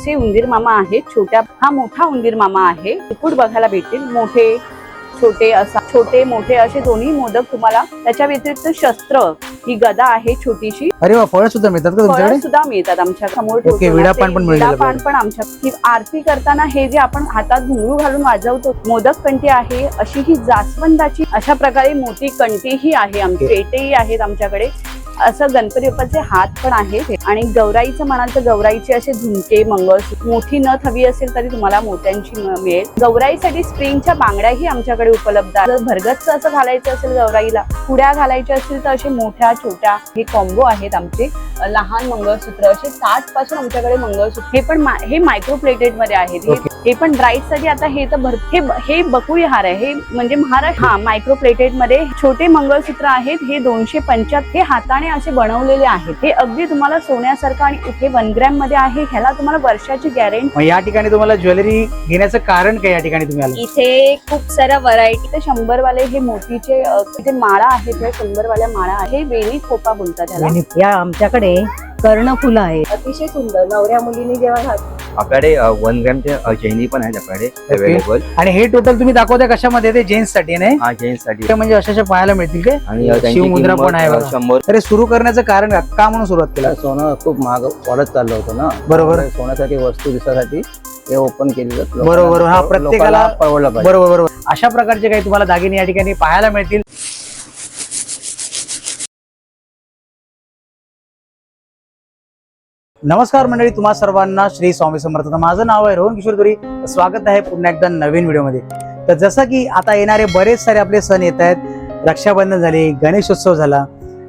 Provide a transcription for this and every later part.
असे उंदीर मामा आहेत छोट्या हा मोठा उंदीर मामा आहे. मुकुट बघायला भेटतील मोठे छोटे असा छोटे मोठे असे दोन्ही मोदक तुम्हाला. त्याच्या व्यतिरिक्त शस्त्र ही गदा आहे छोटीशी. अरे वा फळ सुद्धा मिळतात का फळं तुमच्याकडे सुद्धा मिळतात आमच्यासमोर. ओके, ठेवतो ना विडापान ते पण मिळेल विडापान आपल्याला. पण आमच्या. ही आरती करताना हे जे आपण हातात घुंगरू घालून वाजवतो मोदक कंठी आहे अशी ही जास्वंदाची अशा प्रकारे मोठी कंठीही आहे आमची. पेटेही आहेत आमच्याकडे. असं गणपती बाप्पाचे हात पण आहेत. आणि गौराईचं म्हणाल तर गौराईचे असे झुमके मंगळसूत्र मोठी नथ हवी असेल तरी तुम्हाला मोत्यांची मिळेल. गौराईसाठी स्प्रिंगच्या बांगड्याही आमच्याकडे उपलब्ध आहेत. भरगतच असं घालायचं असेल गौराईला पुड्या घालायच्या असतील तर असे मोठ्या छोट्या हे कॉम्बो आहेत आमचे. लहान मंगळसूत्र असे साठपासून आमच्याकडे मंगळसूत्र. हे पण हे मायक्रो प्लेटेडमध्ये आहेत. हे- पण ब्राईटसाठी आता हे तर भर हे हे बकुळी हार आहे. हे म्हणजे महाराष्ट्र हा मायक्रो प्लेटेडमध्ये छोटे मंगळसूत्र आहेत. हे दोनशे पंच्याहत्तर हे हाताने असे बनवलेले आहेत. हे अगदी तुम्हाला सोन्यासारखं आणि इथे वन ग्रॅममध्ये आहे ह्याला तुम्हाला वर्षाची गॅरंटी या ठिकाणी तुम्हाला ज्वेलरी घेण्याचं कारण काय या ठिकाणी तुम्ही आला इथे खूप साऱ्या व्हरायटी ते शंभर वाले हे मोतीचे जे माळा आहेत शंभर वाल्या माळा आहे हे वेणी खोपा बोलतात त्याला या आमच्याकडे कर्णफुल आहे अतिशय सुंदर नवऱ्या मुलीने जेव्हा घात आपल्याकडे वन ग्रॅमचे चैनी पण आहेत आपल्याकडे अवेलेबल आणि हे टोटल तुम्ही दाखवता कशामध्ये? ते जेंट्ससाठी नाही हा? जेंट्ससाठी ते म्हणजे अशा अशा पाहायला मिळतील काय? आणि त्यांची शिवमुद्रा पण आहे किंमत, अ, बघा. शंभर. तर हे सुरू करण्याचं कारण का का म्हणून सुरुवात केला? सोनं खूप महाग वाढत चाललं होतं ना. बरोबर. त्यामुळे सोन्यासाठी वस्तू दिसासाठी हे ओपन केलेलं लोकांना- बरोबर, बरोबर. हा, प्रत्येकाला- परवडलं पाहिजे. बरोबर बरोबर. अशा प्रकारचे काही तुम्हाला दागिने या ठिकाणी पाहायला मिळतील. नमस्कार मंडळी तुम्हा सर्वांना श्री स्वामी समर्थ. माझं नाव आहे रोहन किशोर दुरी. स्वागत आहे पुन्हा एकदा नवीन व्हिडिओमध्ये. तर जसं की आता येणारे बरेच सारे आपले सण येत आहेत. रक्षाबंधन झाले गणेशोत्सव झाला.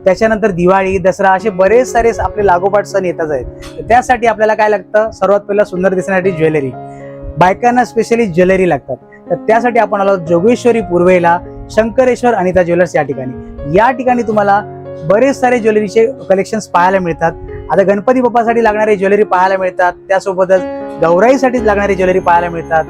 त्याच्यानंतर दिवाळी दसरा असे बरेच सारे आपले लागोपाठ सण येतच आहेत. त्यासाठी आपल्याला काय लागतं? सर्वात पहिला सुंदर दिसण्यासाठी ज्वेलरी. बायकांना स्पेशली ज्वेलरी लागतात. तर त्यासाठी आपण आलो जोगेश्वरी पूर्वेला शंकरेश्वर अनिता ज्वेलर्स या ठिकाणी. या ठिकाणी तुम्हाला बरेच सारे ज्वेलरीचे कलेक्शन्स पाहायला मिळतात. आता गणपती बाप्पासाठी लागणारी ज्वेलरी पाहायला मिळतात. त्यासोबतच गौराईसाठी लागणारी ज्वेलरी पाहायला मिळतात.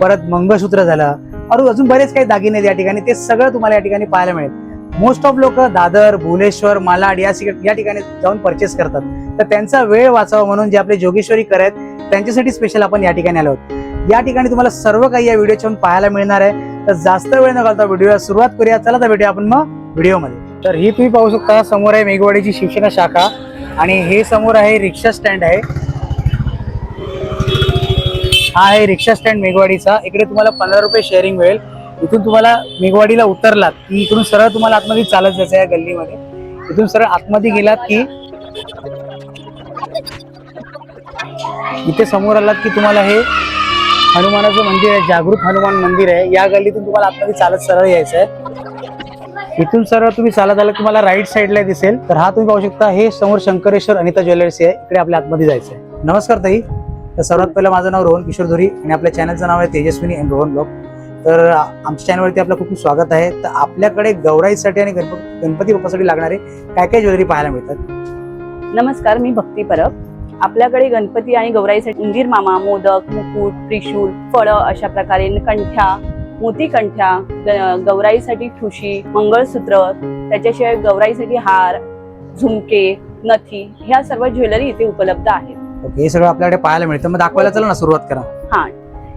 परत मंगळसूत्र झालं. और अजून बरेच काही दागिने आहेत या ठिकाणी. ते सगळं तुम्हाला या ठिकाणी पाहायला मिळेल. मोस्ट ऑफ लोक दादर भुवनेश्वर मालाड या या ठिकाणी जाऊन परचेस करतात. तर त्यांचा वेळ वाचावा म्हणून जे आपले जोगेश्वरी करत त्यांच्यासाठी स्पेशल आपण या ठिकाणी आलो आहोत. या ठिकाणी तुम्हाला सर्व काही या व्हिडिओच्या पाहायला मिळणार आहे. तर जास्त वेळ न घालता व्हिडिओला सुरुवात करूया. चला तर भेटूया आपण मग व्हिडिओमध्ये तर ही तुम्ही पाहू शकता समोर आहे मेघवाडीची शिवसेना शाखा. आणि हे समोर आहे रिक्षा स्टँड आहे. हा आहे रिक्षा स्टँड मेघवाडीचा. इकडे तुम्हाला पंधरा रुपये शेअरिंग मिळेल. इथून तुम्हाला मेघवाडीला उतरलात की इकडून सरळ तुम्हाला आतमध्ये चालत जायचं या गल्लीमध्ये. इथून सरळ आतमध्ये गेलात की इथे समोर आलात की तुम्हाला हे हनुमानाचं मंदिर आहे जागृत हनुमान मंदिर आहे. या गल्लीतून तुम्हाला आतमध्ये चालत सरळ यायचं आहे. इथून सरळ तुम्ही चालत आला तुम्हाला राईट साईडला दिसेल. तर हा तुम्ही पाहू शकता हे समोर शंकरेश्वर अनिता ज्वेलर्सी आहे. इकडे आपल्या आतमध्ये जायचं आहे नमस्कार ताई. तर सर्वात पहिलं माझं नाव रोहन किशोर धुरी आणि आपल्या चॅनलचं नाव आहे तेजस्विनी अँड रोहन ब्लॉग. तर आमच्या चॅनलवरती आपलं खूप खूप स्वागत आहे. तर आपल्याकडे गौराईसाठी आणि गणप गणपती बाप्पासाठी लागणारे काय काय ज्वेलरी पाहायला मिळतात? नमस्कार मी भक्ती परब. आपल्याकडे गणपती आणि गौराईसाठी उंदीर मामा मोदक मुकुट त्रिशूल फळं अशा प्रकारे कंठ्या मोती कंठ्या ग- गौराईसाठी ठुशी मंगळसूत्र त्याच्याशिवाय गौराईसाठी हार झुमके नथी ह्या सर्व ज्वेलरी इथे उपलब्ध आहेत. हे सगळं आपल्याकडे पाहायला मिळतं. मग दाखवायला चला ना सुरुवात करा. हा.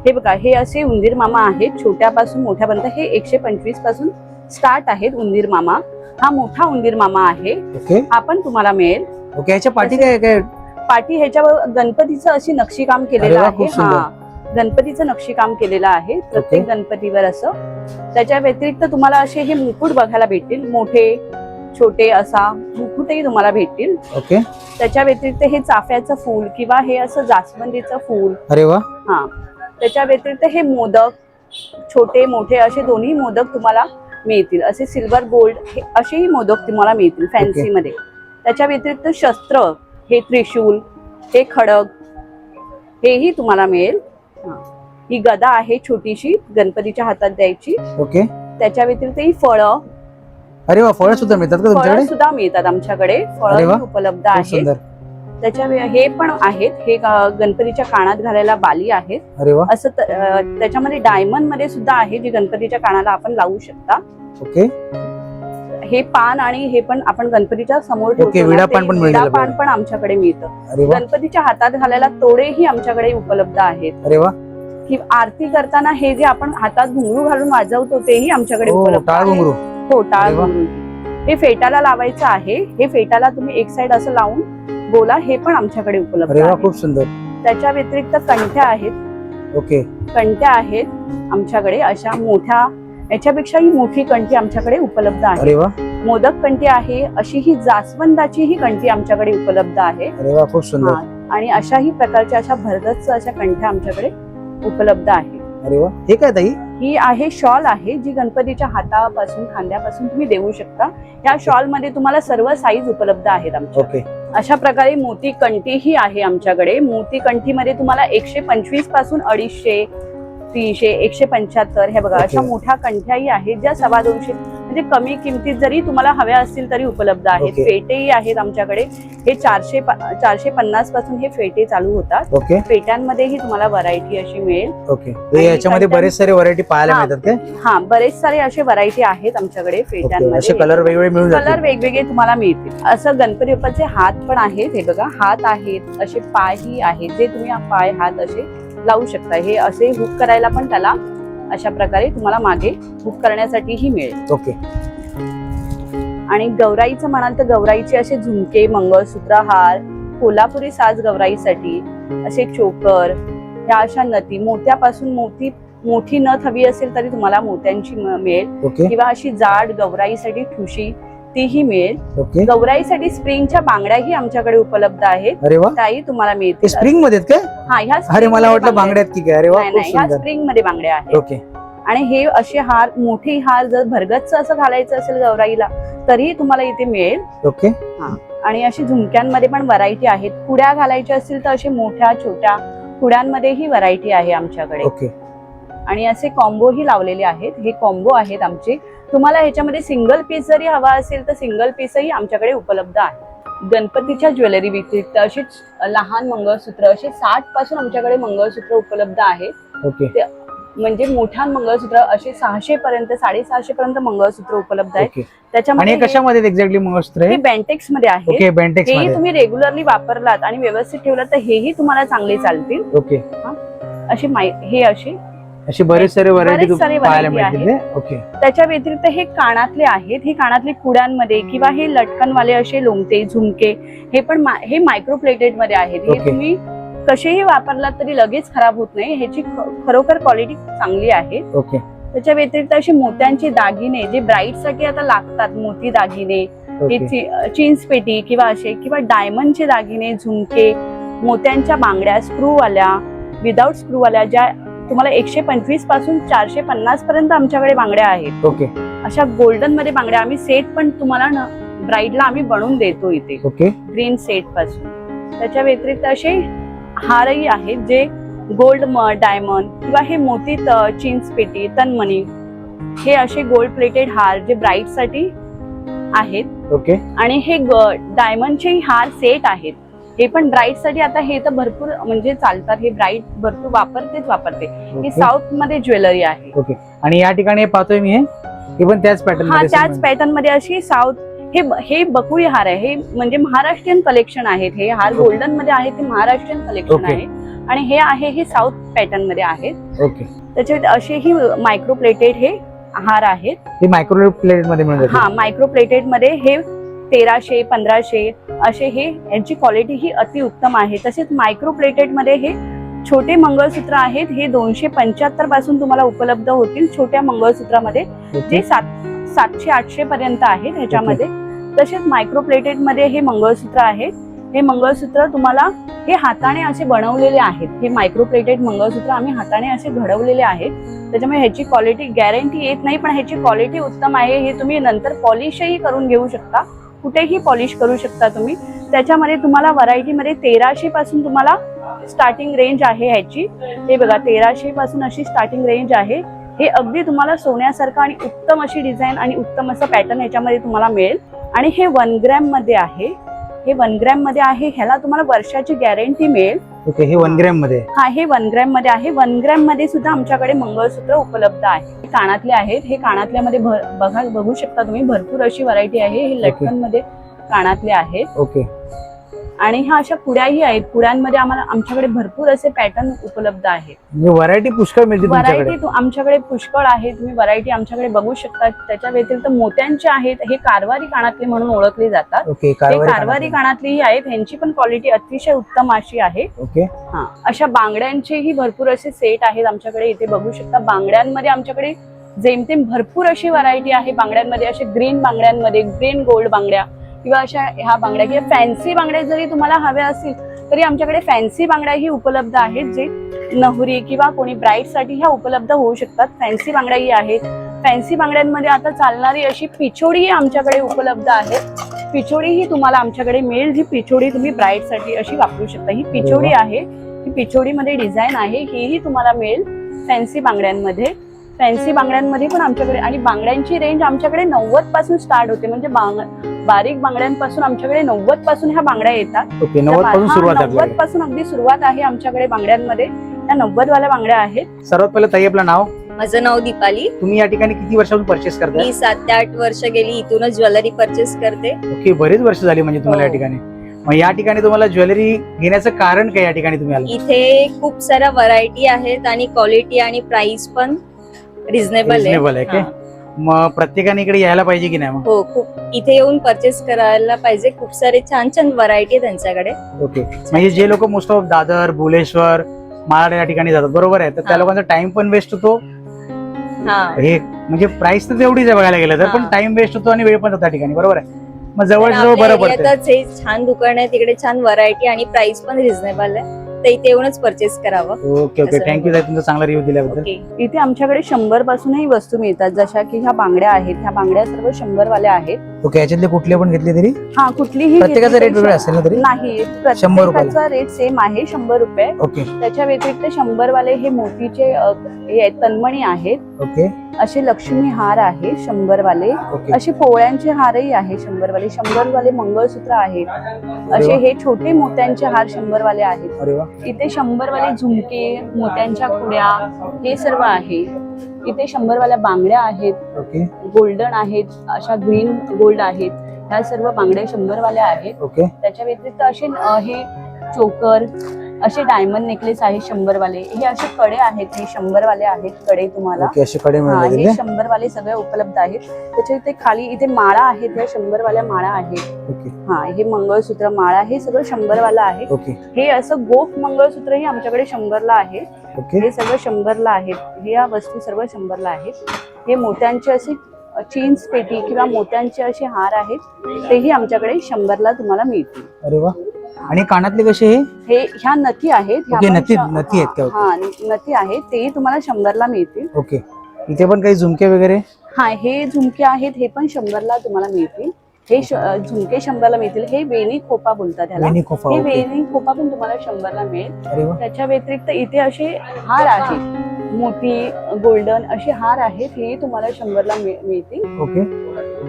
हे बघा हे असे उंदीर मामा आहेत छोट्यापासून मोठ्यापर्यंत. हे एकशे पंचवीसपासून स्टार्ट आहेत उंदीर मामा. हा मोठा उंदीर मामा आहे. हा पण तुम्हाला मिळेल. ओके याच्या पाठी काय काय पाठी ह्याच्यावर गणपतीचं अशी नक्षीकाम केलेलं आहे. हा. गणपतीचं नक्षीकाम केलेलं आहे प्रत्येक गणपतीवर असं. त्याच्या व्यतिरिक्त तुम्हाला असे हे मुकुट बघायला भेटतील मोठे छोटे असा मुकुटही तुम्हाला भेटतील. ओके त्याच्या व्यतिरिक्त हे चाफ्याचं फूल किंवा हे असं जास्वंदीचं फूल. अरे वा. हा. त्याच्या व्यतिरिक्त हे मोदक छोटे मोठे असे दोन्ही मोदक तुम्हाला मिळतील. असे सिल्वर गोल्ड हे असेही मोदक तुम्हाला मिळतील फॅन्सी मध्ये. त्याच्या व्यतिरिक्त शस्त्र हे त्रिशूल हे खडग हेही तुम्हाला मिळेल. हा. गदा आहे छोटीशी गणपतीच्या हातात द्यायची. ओके. त्याच्या व्यतिरिक्त ही फळं. अरे वा फळं सुद्धा मिळतात का फळं तुमच्याकडे सुद्धा मिळतात आमच्याकडे. अरे फळं. उपलब्ध खूप आहेत. सुंदर. त्याच्या हे पण आहेत. हे ग- गणपतीच्या कानात घालायला बाली आहेत. अरे वा. असं त- अं, त्याच्यामध्ये डायमंडमध्ये सुद्धा आहे जी गणपतीच्या कानाला आपण लावू शकता. ओके. हे पान आणि हे पण आपण गणपतीच्या समोर ठेवतो ओके, ना, विडा ते पान पण मिळेल विडा आपल्याला. पान पण आमच्याकडे मिळतं. अरे वा. गणपतीच्या हातात घालायला तोडेही आमच्याकडे उपलब्ध आहेत. अरे वा. की आरती करताना हे जे आपण हातात घुंगरू घालून वाजवतो तेही आमच्याकडे हो उपलब्ध टाळ आहे. घुंगरू. हो टाळ अरे वा. घुंगरू. हे फेटाला लावायचं आहे. हे फेटाला तुम्ही एक साइड असं लावून बोला हे पण आमच्याकडे उपलब्ध अरे वा आहे. खूप सुंदर. त्याच्या व्यतिरिक्त कंठ्या आहेत. ओके. कंठ्या आहेत आमच्याकडे अशा मोठ्या याच्यापेक्षाही मोठी कंठी आमच्याकडे उपलब्ध आहे. अरे वा. मोदक कंठी आहे अशी ही जास्वंदाची ही कंठी आमच्याकडे उपलब्ध आहे. अरे वा खूप सुंदर. आणि अशाही प्रकारच्या अशा भरगच्च अशा कंठ्या आमच्याकडे उपलब्ध आहे. अरे वा. हे काय ताई? ही आहे शॉल आहे जी गणपतीच्या हातापासून खांद्यापासून तुम्ही देऊ शकता. या शॉलमध्ये तुम्हाला सर्व साईज उपलब्ध आहेत आमच्या. ओके. अशा प्रकारे मोती कंठी ही आहे आमच्याकडे. मोती कंठीमध्ये तुम्हाला एकशे पंचवीसपासून अडीचशे तीनशे एकशे पंच्याहत्तर हे बघा अशा. मोठ्या कंठ्याही आहेत ज्या सव्वा दोनशे म्हणजे कमी किमतीत जरी तुम्हाला हव्या असतील तरी उपलब्ध आहेत. फेटेही आहेत आमच्याकडे. हे चारशे चारशे पन्नासपासून हे फेटे चालू होतात. फेट्यांमध्येही तुम्हाला व्हरायटी अशी मिळेल. ओके हे याच्यामध्ये बरेच सारे व्हरायटी पाहायला हा. मिळतात हा बरेच सारे असे व्हरायटी आहेत आमच्याकडे फेट्यांमध्ये. कलर वेगवेगळे मिळून कलर वेगवेगळे तुम्हाला मिळतील. असं गणपती बाप्पाचे हात पण आहेत हे बघा हात आहेत असे पायही आहेत जे तुम्ही पाय हात असे लावू शकता. हे असे हुक करायला पण त्याला अशा प्रकारे तुम्हाला मागे हुक करण्यासाठीही मिळेल. ओके आणि गौराईचं म्हणाल तर गौराईचे असे झुमके मंगळसूत्र हार कोल्हापुरी साज गौराईसाठी असे चोकर ह्या अशा नती मोत्यापासून मोती मोठी नथ हवी असेल तरी तुम्हाला मोत्यांची मिळेल. किंवा अशी जाड गौराईसाठी ठुशी तीही मिळेल ओके. गौराईसाठी स्प्रिंगच्या बांगड्याही आमच्याकडे उपलब्ध आहेत. अरे वा. त्याही तुम्हाला मिळतील. स्प्रिंगमध्ये काय? हा ह्या अरे spring मला मध्ये वाटलं बांगड्या बांगड्यात की काय? अरे वा नाही खूप नाही ह्या सुंदर. स्प्रिंगमध्ये बांगड्या आहेत. ओके. आणि हे असे हार मोठे हार जर भरगच्च असं घालायचं असेल गौराईला तरीही तुम्हाला इथे मिळेल. ओके. आणि अशी झुमक्यांमध्ये पण व्हरायटी आहेत. कुड्या घालायच्या असतील तर असे मोठ्या छोट्या कुड्यांमध्येही व्हरायटी आहे आमच्याकडे. ओके. आणि असे कॉम्बोही लावलेले आहेत. हे कॉम्बो आहेत आमचे. तुम्हाला ह्याच्यामध्ये सिंगल पीस जरी हवा असेल तर सिंगल पीसही आमच्याकडे उपलब्ध आहे. गणपतीच्या ज्वेलरी व्यतिरिक्त अशीच लहान मंगळसूत्र असे साठपासून आमच्याकडे मंगळसूत्र उपलब्ध आहेत ओके. म्हणजे मोठ्या मंगळसूत्र असे सहाशे पर्यंत साडेसहाशे पर्यंत मंगळसूत्र उपलब्ध आणि त्याच्यामध्ये कशामध्ये एक्झॅक्टली मंगळसूत्र हे? आहे बँटेक्समध्ये आहे. ओके बेंटेक्स हेही तुम्ही रेग्युलरली वापरलात आणि व्यवस्थित ठेवलात तर हेही तुम्हाला चांगले चालतील. ओके. असे माय- हे असे असे बरेच सारे व्हरायटी बरेच सारे पाहायला variety मिळतील ते ओके त्याच्या व्यतिरिक्त हे कानातले आहेत हे कानातले कुड्यांमध्ये किंवा हे लटकनवाले असे लोंगते झुमके हे पण मा- हे मायक्रो प्लेटेडमध्ये आहेत. हे Okay. तुम्ही कसेही वापरलात तरी लगेच खराब होत नाही. ह्याची ख- खरोखर क्वालिटी चांगली आहे. ओके त्याच्या व्यतिरिक्त असे मोत्यांचे दागिने जे ब्राईडसाठी आता लागतात मोती दागिने हे ओके चि- चिंच पेटी किंवा असे किंवा डायमंडचे दागिने झुमके मोत्यांच्या बांगड्या स्क्रूवाल्या विदाऊट स्क्रूवाल्या ज्या तुम्हाला एकशे पंचवीसपासून चारशे पन्नास पर्यंत आमच्याकडे बांगड्या आहेत. ओके. अशा गोल्डनमध्ये बांगड्या. आम्ही सेट पण तुम्हाला ना ब्राईडला आम्ही बनवून देतो इथे. ओके. ग्रीन सेटपासून. त्याच्या व्यतिरिक्त असे हारही आहेत जे गोल्ड डायमंड किंवा हे मोती चिंच पेटी तनमणी हे असे गोल्ड प्लेटेड हार जे ब्राईडसाठी आहेत. ओके. आणि हे डायमंडचे हार सेट आहेत. हे पण ब्राईडसाठी आता हे तर भरपूर म्हणजे चालतात. हे ब्राईड भरपूर वापरतेच वापरते. ही साऊथमध्ये ज्वेलरी आहे. ओके आणि या ठिकाणी हे पाहतोय मी हे. पण त्याच पॅटर्न हा त्याच पॅटर्नमध्ये अशी साऊथ हे हे बकुळी हार आहे. हे म्हणजे महाराष्ट्रीयन कलेक्शन आहेत. हे हार. गोल्डनमध्ये आहे ते महाराष्ट्रीयन कलेक्शन. आहे. आणि हे आहे हे साऊथ पॅटर्नमध्ये आहेत आहे. ओके त्याच्यात असेही मायक्रो प्लेटेड हे हार आहेत. हे मायक्रोवेव्ह प्लेटमध्ये हा मायक्रो प्लेटेडमध्ये हे तेराशे पंधराशे असे हे यांची क्वालिटी ही अति उत्तम आहे. तसेच मायक्रो प्लेटेडमध्ये हे छोटे मंगळसूत्र आहेत. हे दोनशे पंच्याहत्तरपासून तुम्हाला उपलब्ध होतील छोट्या मंगळसूत्रामध्ये. जे सात सातशे आठशे पर्यंत आहेत ह्याच्यामध्ये. तसेच मायक्रो प्लेटेडमध्ये हे मंगळसूत्र आहेत हे मंगळसूत्र तुम्हाला हे हाताने असे बनवलेले आहेत. हे मायक्रो प्लेटेड मंगळसूत्र आम्ही हाताने असे घडवलेले आहेत. त्याच्यामुळे ह्याची क्वालिटी गॅरंटी येत नाही पण ह्याची क्वालिटी उत्तम आहे. हे तुम्ही नंतर पॉलिशही करून घेऊ शकता. कुठेही पॉलिश करू शकता तुम्ही. त्याच्यामध्ये तुम्हाला व्हरायटीमध्ये तेराशे पासून तुम्हाला स्टार्टिंग रेंज आहे ह्याची. हे बघा तेराशे पासून अशी स्टार्टिंग रेंज आहे. हे अगदी तुम्हाला सोन्यासारखं आणि उत्तम अशी डिझाईन आणि उत्तम असं पॅटर्न ह्याच्यामध्ये तुम्हाला मिळेल. आणि हे वन ग्रॅममध्ये आहे. हे वन ग्रॅममध्ये आहे ह्याला तुम्हाला वर्षाची गॅरंटी मिळेल. ओके हे वन ग्रॅममध्ये. हा हे वन ग्रॅममध्ये आहे. वन ग्रॅममध्ये सुद्धा आमच्याकडे मंगळसूत्र उपलब्ध आहे. हे कानातले आहेत. हे कानातल्यामध्ये बघा बघू शकता तुम्ही. भरपूर अशी व्हरायटी आहे. हे लटकनमध्ये कानातले आहेत. ओके. आणि ह्या अशा पुड्याही आहेत. पुड्यांमध्ये आम्हाला आमच्याकडे भरपूर असे पॅटर्न उपलब्ध आहेत. म्हणजे व्हरायटी पुष्कळ मिळते व्हरायटी आमच्याकडे पुष्कळ आहे. तुम्ही व्हरायटी आमच्याकडे बघू शकता. त्याच्या व्यतिरिक्त मोत्यांचे आहेत. हे कारवारी कानातले म्हणून ओळखले जातात. हे कारवारी कानातलीही आहेत. ह्यांची पण क्वालिटी अतिशय उत्तम अशी आहे. ओके हा. अशा बांगड्यांचेही भरपूर असे सेट आहेत आमच्याकडे. इथे बघू शकता बांगड्यांमध्ये आमच्याकडे जेमतेम भरपूर अशी व्हरायटी आहे. बांगड्यांमध्ये असे ग्रीन बांगड्यांमध्ये ग्रीन गोल्ड बांगड्या. किंवा अशा ह्या बांगड्या किंवा फॅन्सी बांगड्या जरी तुम्हाला हव्या असतील तरी आमच्याकडे फॅन्सी बांगड्याही उपलब्ध आहेत जे नहुरी किंवा कोणी ब्राईडसाठी ह्या उपलब्ध होऊ शकतात. फॅन्सी बांगड्याही आहेत. फॅन्सी बांगड्यांमध्ये आता चालणारी अशी पिछोडीही आमच्याकडे उपलब्ध आहे. पिछोडी ही तुम्हाला आमच्याकडे मिळेल. जी पिछोडी तुम्ही ब्राईडसाठी अशी वापरू शकता. ही पिछोडी आहे. ही पिछोडीमध्ये डिझाईन आहे. हीही तुम्हाला मिळेल फॅन्सी बांगड्यांमध्ये. फॅन्सी बांगड्यांमध्ये पण आमच्याकडे आणि बांगड्यांची रेंज आमच्याकडे नव्वदपासून स्टार्ट होते. म्हणजे बांग बारीक बांगड्यांपासून आमच्याकडे नव्वदपासून ह्या बांगड्या येतात. ओके नव्वदपासून सुरुवात आहे नव्वद आपल्याकडे. पासून अगदी सुरुवात आहे आमच्याकडे बांगड्यांमध्ये. त्या नव्वद वाल्या बांगड्या आहेत. सर्वात पहिलं ताई आपलं नाव? माझं नाव दीपाली. तुम्ही या ठिकाणी किती वर्षापासून परचेस करताय? मी सात ते आठ वर्ष गेली इथूनच ज्वेलरी परचेस करते. ओके बरेच वर्ष झाली म्हणजे तुम्हाला या हो. ठिकाणी. मग या ठिकाणी तुम्हाला ज्वेलरी घेण्याचं कारण काय या ठिकाणी तुम्ही आला इथे खूप साऱ्या व्हरायटी आहेत आणि क्वालिटी आणि प्राइस पण रिझनेबल Reasonable आहे आहे? मग प्रत्येकाने इकडे यायला पाहिजे की नाही मग? हो खूप. इथे येऊन परचेस करायला पाहिजे. खूप सारे छान छान व्हरायटी आहे त्यांच्याकडे. ओके. म्हणजे जे लोक मोस्ट ऑफ दादर भुलेश्वर मालाड या ठिकाणी जातात बरोबर आहे? तर त्या हा. लोकांचा टाइम पण वेस्ट होतो. हा. हे म्हणजे प्राइस तर तेवढीच आहे बघायला गेलं तर पण हा. टाइम वेस्ट होतो आणि वेळ पण जातो त्या ठिकाणी बरोबर आहे? मग जवळ जवळ आपल्या बरं पडतं एरियातच हे छान दुकान आहे तिकडे छान व्हरायटी आणि प्राइस पण रिझनेबल आहे. तर इथे येऊनच परचेस करावं. ओके ओके असं थँक्यू तुमचा चांगला रिव्ह्यू दिल्याबद्दल. ओके इथे आमच्याकडे शंभर पासूनही वस्तू मिळतात. जशा की ह्या बांगड्या आहेत. ह्या बांगड्या सर्व शंभर वाल्या आहेत. ओके याच्यातले कुठले पण घेतले तरी? हा कुठलीही प्रत्येकाचा रेट वेगळा असेल ना तरी? नाही शंभर. प्रत्येकाचा रेट सेम आहे शंभर रुपये. ओके त्याच्या व्यतिरिक्त शंभर वाले हे मोतीचे अ, हे आहेत, तन्मणी आहेत. ओके असे लक्ष्मी हार आहे शंभर वाले ओके असे पोळ्यांचे हारही आहे शंभर वाले शंभर वाले मंगळसूत्र आहेत. असे. हे छोटे मोत्यांचे हार शंभर वाले आहेत. अरे वा. इथे शंभर वाले झुमके मोत्यांच्या कुड्या हे सर्व आहे. इथे शंभर वाल्या बांगड्या आहेत ओके. गोल्डन आहेत अशा ग्रीन गोल्ड आहेत. ह्या सर्व बांगड्या शंभर वाल्या आहेत. ओके. त्याच्या व्यतिरिक्त असे अ, हे चोकर असे डायमंड नेकलेस आहे शंभर वाले हे असे कडे आहेत हे शंभर वाले आहेत कडे तुम्हाला. ओके असे कडे हा मिळाले हे शंभर वाले सगळे उपलब्ध आहेत. त्याच्या इथे खाली इथे माळा आहेत ह्या शंभर वाल्या माळा आहेत. ओके. हा हे मंगळसूत्र माळा हे सगळं शंभर वाला आहे. ओके. हे असं गोफ मंगळसूत्र ही आमच्याकडे शंभरला आहे. ओके. हे सगळं शंभरला आहेत. हे या वस्तू सर्व शंभरला आहेत. हे मोत्यांचे असे चीन्स पेटी किंवा मोत्यांचे असे हार आहेत. तेही आमच्याकडे शंभरला तुम्हाला मिळतील. अरे वा. आणि कानातले कसे हे? हे ह्या नथी आहेत. ह्या ओके, पण नथी- श- नथी आहेत का? हा नथी आहेत. तेही तुम्हाला शंभरला मिळतील. ओके. इथे पण काही झुमके वगैरे? हा हे झुमके आहेत. हे पण शंभरला तुम्हाला मिळतील. हे झुमके शंभरला मिळतील. हे वेणी खोपा बोलतात वेणी खोफा हे ओके. वेणी खोपा पण तुम्हाला शंभरला मिळेल. अरे वा. त्याच्या व्यतिरिक्त इथे असे हार आहेत. मोती गोल्डन असे हार आहेत. हे तुम्हाला शंभरला मिळ- मिळतील. ओके.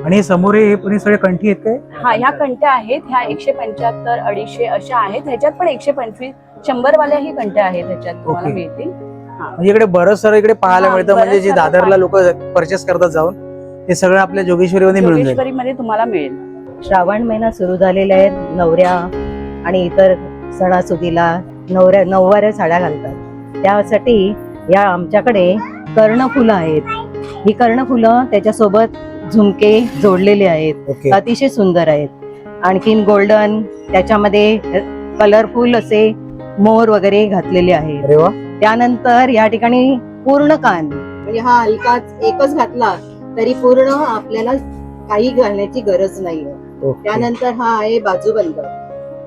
आणि हे समोर हे पण हे सगळे कंठी आहेत काय? हा ह्या कंट्या आहेत. ह्या एकशे पंच्याहत्तर अडीचशे अशा आहेत. ह्याच्यात पण एकशे पंचवीस शंभर वाल्याही कंट्या आहेत ह्याच्यात तुम्हाला ओके. मिळतील. म्हणजे इकडे बरंच सारं इकडे पाहायला हा, मिळतं. म्हणजे बरंच जे सारं दादरला लोक परचेस करतात जाऊन. ते सगळं आपल्या जोगेश्वरीमध्ये मिळून जाईल. जोगेश्वरीमध्ये तुम्हाला मिळेल. श्रावण महिना सुरू झालेला आहे नवऱ्या आणि इतर सणासुदीला नवऱ्या नऊवाऱ्या साड्या घालतात. त्यासाठी या आमच्याकडे कर्णफुलं आहेत. ही कर्णफुलं त्याच्यासोबत झुमके जोडलेले आहेत. अतिशय सुंदर आहेत. आणखीन गोल्डन त्याच्यामध्ये कलरफुल असे मोर वगैरे घातलेले आहेत. त्यानंतर या ठिकाणी पूर्ण कान म्हणजे हा हलकाच एकच घातला. तरी पूर्ण आपल्याला काही घालण्याची गरज नाहीये. त्यानंतर हा आहे बाजूबंद.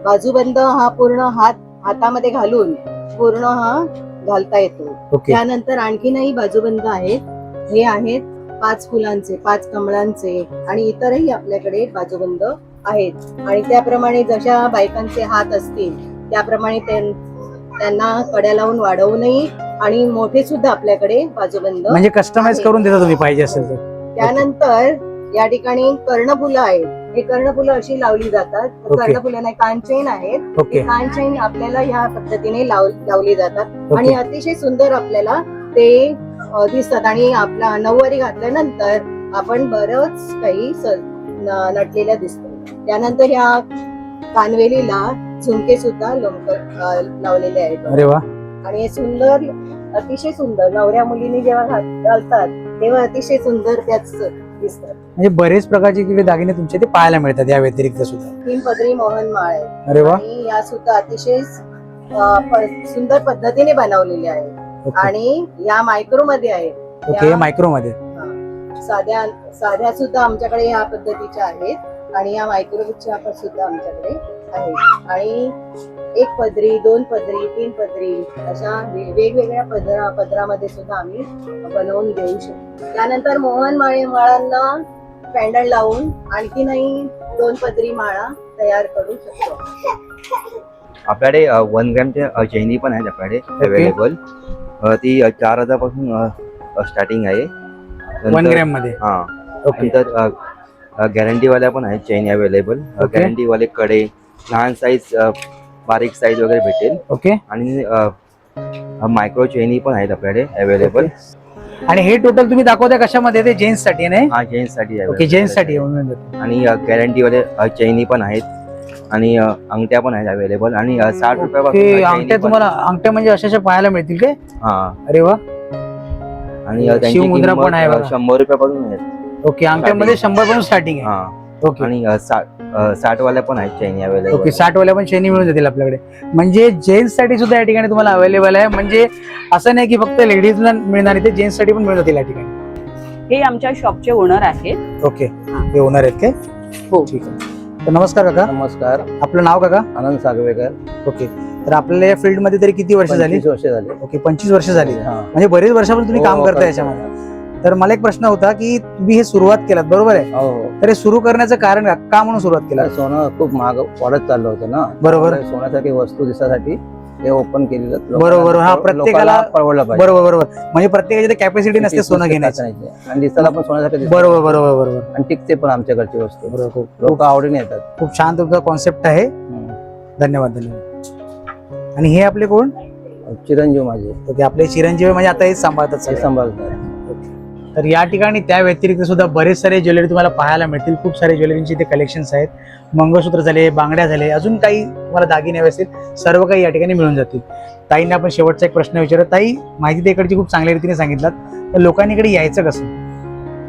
बाजूबंद हा पूर्ण हात हातामध्ये घालून पूर्ण हा घालता येतो. त्यानंतर आणखीनही बाजूबंद आहेत. हे आहेत पाच फुलांचे पाच कमळांचे आणि इतरही आपल्याकडे बाजूबंद आहेत. आणि त्याप्रमाणे जशा बायकांचे हात असतील त्याप्रमाणे त्यां- त्यांना कड्या लावून वाढवूनही आणि मोठे सुद्धा आपल्याकडे बाजूबंद म्हणजे कस्टमाइज. करून देता तुम्ही पाहिजे असेल तर. त्यानंतर या ठिकाणी कर्णफुलं आहेत. हे कर्णफुलं अशी लावली जातात. कर्णफुलं नाही कांचेन आहेत ओके. कांचेन आपल्याला ह्या पद्धतीने लाव लावली जातात. आणि अतिशय सुंदर आपल्याला ते अ, दिसतात. आणि आपला नऊवारी घातल्यानंतर आपण बरंच काही स- न- नटलेल्या दिसतो. त्यानंतर ह्या कानवेलीला झुमके सुद्धा लोंब लावलेले आहेत. अरे वा. आणि हे सुंदर अतिशय सुंदर. नवऱ्या मुलीने जेव्हा घालतात तेव्हा अतिशय सुंदर त्याच दिसतात. म्हणजे बरेच प्रकारचे तिकडे दागिने तुमचे ते पाहायला मिळतात या व्यतिरिक्त सुद्धा. तीन पदरी मोहन माळ. आहे अरे वा. आणि या सुद्धा अतिशय प- सुंदर पद्धतीने बनवलेल्या आहेत ओके. आणि या मायक्रो मध्ये आहेत ओके मायक्रो मध्ये साध्या साध्या सुद्धा आमच्याकडे या पद्धतीच्या आहेत. आणि या मायक्रोवेव्हच्या पण सुद्धा आमच्याकडे आहेत आणि एक पदरी दोन पदरी तीन पदरी अशा वेगवेगळ्या पदरा पदरामध्ये सुद्धा आम्ही बनवून देऊ शकतो. त्यानंतर मोहन माळे माळांना पॅन्डल लावून आणखीनही दोन पदरी माळा तयार करू शकतो. आपल्याकडे वन ग्रॅमचे अ, चैनी पण आहेत आपल्याकडे अवेलेबल ती चार हजारपासून स्टार्टिंग आहे. वन ग्रॅममध्ये? हा. ओके. नंतर गॅरंटी वाल्या पण आहेत चैनी अवेलेबल Okay. गॅरंटी वाले कडे लहान साईज बारीक साईज वगैरे भेटेल. ओके आणि मायक्रो चैनी पण आहेत आपल्याकडे अवेलेबल आणि हे टोटल तुम्ही दाखवता कशामध्ये? ते जेंट्ससाठी आहे ना हा? जेंट्ससाठी ओके जेंट्ससाठी. आणि गॅरंटी वाले अ, चैनी पण आहेत. आणि अंगठ्या पण आहेत अवेलेबल आणि साठ रुपयापासून अंगठ्या तुम्हाला अंगठ्या म्हणजे अशा पाहायला मिळतील काय? हा. अरे वा. आणि शिवमुद्रा पण आहे. शंभर रुपयापासून आहेत. ओके अंगठ्यामध्ये शंभरपासून स्टार्टिंग आहे. ओके आणि साठ वाल्या पण आहेत चैनी अवेलेबल ओके साठ वाल्या पण शेणी मिळून जातील आपल्याकडे. म्हणजे जेंट्ससाठी सुद्धा या ठिकाणी तुम्हाला अवेलेबल आहे. म्हणजे असं नाही की फक्त लेडीजला मिळणार आहे ते जेंट्ससाठी पण मिळून जातील या ठिकाणी. हे आमच्या शॉपचे ओनर आहेत. ओके ते होणार आहेत काय? हो. ठीक आहे. तर नमस्कार काका. नमस्कार. आपलं नाव काका? आनंद सागवेकर. ओके तर आपल्याला या फील्डमध्ये तरी किती वर्ष झाली? वर्ष झाले. ओके पंचवीस वर्ष झाली. हा. म्हणजे बरेच वर्षापासून तुम्ही काम हो, करताय करतो. याच्यामध्ये. तर मला एक प्रश्न होता की तुम्ही हे सुरुवात केलात बरोबर आहे? हो. तर हे सुरू करण्याचं कारण का? म्हणून सुरुवात केलं सोनं खूप महाग वाढत चाललं होतं ना. बरोबर. त्यामुळे सोन्यासारखी वस्तू दिसासाठी हे ओपन केलेलं लोकांना- बरोबर, हा, लोकांना प्रत्येकाला- परवडलं पाहिजे. बरोबर बरोबर. म्हणजे प्रत्येकाची कॅपॅसिटी नसते सोनं घेण्याची. घेण्याची आणि दिसायला पण दिसतं. बरोबर बरोबर बरोबर. आणि टिकते पण आमच्याकडची वस्तू. बरोबर खूप लोक आवडीने येतात. खूप छान तुमचा कॉन्सेप्ट आहे. धन्यवाद धन्यवाद. आणि हे आपले कोण? चिरंजीव माझे. आपले चिरंजीवी म्हणजे आता हे सांभाळतात ते सगळे. सांभाळतात. तर या ठिकाणी त्या व्यतिरिक्त सुद्धा बरेच सारे ज्वेलरी तुम्हाला पाहायला मिळतील. खूप सारे ज्वेलरींचे इथे कलेक्शन्स आहेत. मंगळसूत्र झाले बांगड्या झाले अजून काही तुम्हाला दागिने हवे असतील सर्व काही या ठिकाणी मिळून जातील. ताईंना आपण शेवटचा एक प्रश्न विचारत ताई माहिती तिकडची इकडची खूप चांगल्या रीतीने सांगितलात. तर लोकांनी इकडे यायचं कसं?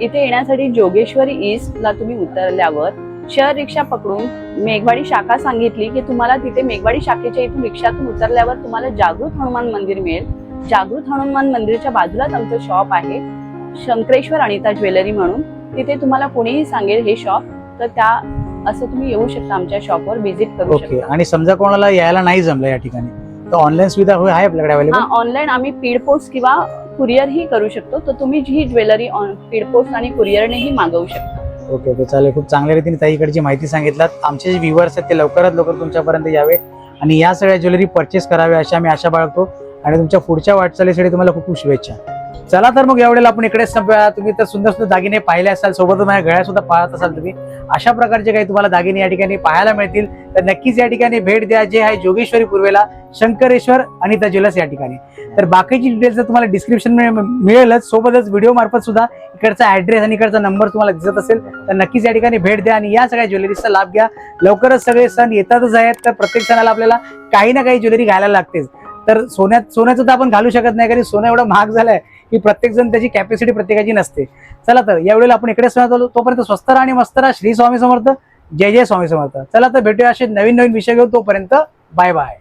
इथे येण्यासाठी जोगेश्वरी ईस्टला तुम्ही उतरल्यावर शहर रिक्षा पकडून मेघवाडी शाखा सांगितली की तुम्हाला तिथे मेघवाडी शाखेच्या इथून रिक्षातून उतरल्यावर तुम्हाला जागृत हनुमान मंदिर मिळेल. जागृत हनुमान मंदिरच्या बाजूलाच आमचं शॉप आहे. शंकरेश्वर अनिता ज्वेलरी म्हणून तिथे तुम्हाला कोणीही सांगेल हे शॉप तर त्या असं तुम्ही येऊ शकता आमच्या शॉपवर व्हिजिट करू ओके. शकता. आणि समजा कोणाला यायला नाही जमलं या ठिकाणी तर ऑनलाईन सुविधा होय आहे आपल्याकडे हा अवेलेबल ऑनलाईन आम्ही स्पीड पोस्ट किंवा कुरिअर ही करू शकतो तर तुम्ही जी ज्वेलरी स्पीड पोस्ट आणि कुरिअरनेही मागवू शकता. ओके ओके चालेल. खूप चांगल्या रीतीने ताई इकडची माहिती सांगितलात. आमचे जे व्ह्युअर्स आहेत ते लवकरात लवकर तुमच्यापर्यंत यावे आणि या सगळ्या ज्वेलरी परचेस करावे अशा आम्ही आशा बाळगतो. आणि तुमच्या पुढच्या वाटचालीसाठी तुम्हाला खूप खूप शुभेच्छा. चला तर मग यावेळेला आपण इकडेच संपूया. तुम्ही तर सुंदर सुंदर दागिने पाहिले असाल सोबतच माझ्या गळ्या सुद्धा पाहत असाल तुम्ही. अशा प्रकारचे काही तुम्हाला दागिने या ठिकाणी पाहायला मिळतील. तर नक्कीच या ठिकाणी भेट द्या. जे आहे जोगेश्वरी पूर्वेला शंकरेश्वर अनिता ज्वेलर्स या ठिकाणी. तर बाकीची डिटेल्स तुम्हाला डिस्क्रिप्शन मिळेलच. सोबतच व्हिडिओ मार्फत सुद्धा इकडचा ऍड्रेस आणि इकडचा नंबर तुम्हाला दिसत असेल. तर नक्कीच या ठिकाणी भेट द्या आणि या सगळ्या ज्वेलरीचा लाभ घ्या. लवकरच सगळे सण येतातच आहेत. तर प्रत्येक सणाला आपल्याला काही ना काही ज्वेलरी घ्यायला लागतेच. तर सोन्यात सोन्याचं तर आपण घालू शकत नाही कारण सोनं एवढं महाग झालंय की प्रत्येक जण त्याची कॅपॅसिटी प्रत्येकाची नसते. चला तर यावेळेला आपण इकडे सोन्यात आलो. तोपर्यंत स्वस्त राहा आणि मस्त राहा. श्री स्वामी समर्थ. जय जय स्वामी समर्थ. चला तर भेटूया असे नवीन नवीन विषय घेऊन तोपर्यंत. Bye bye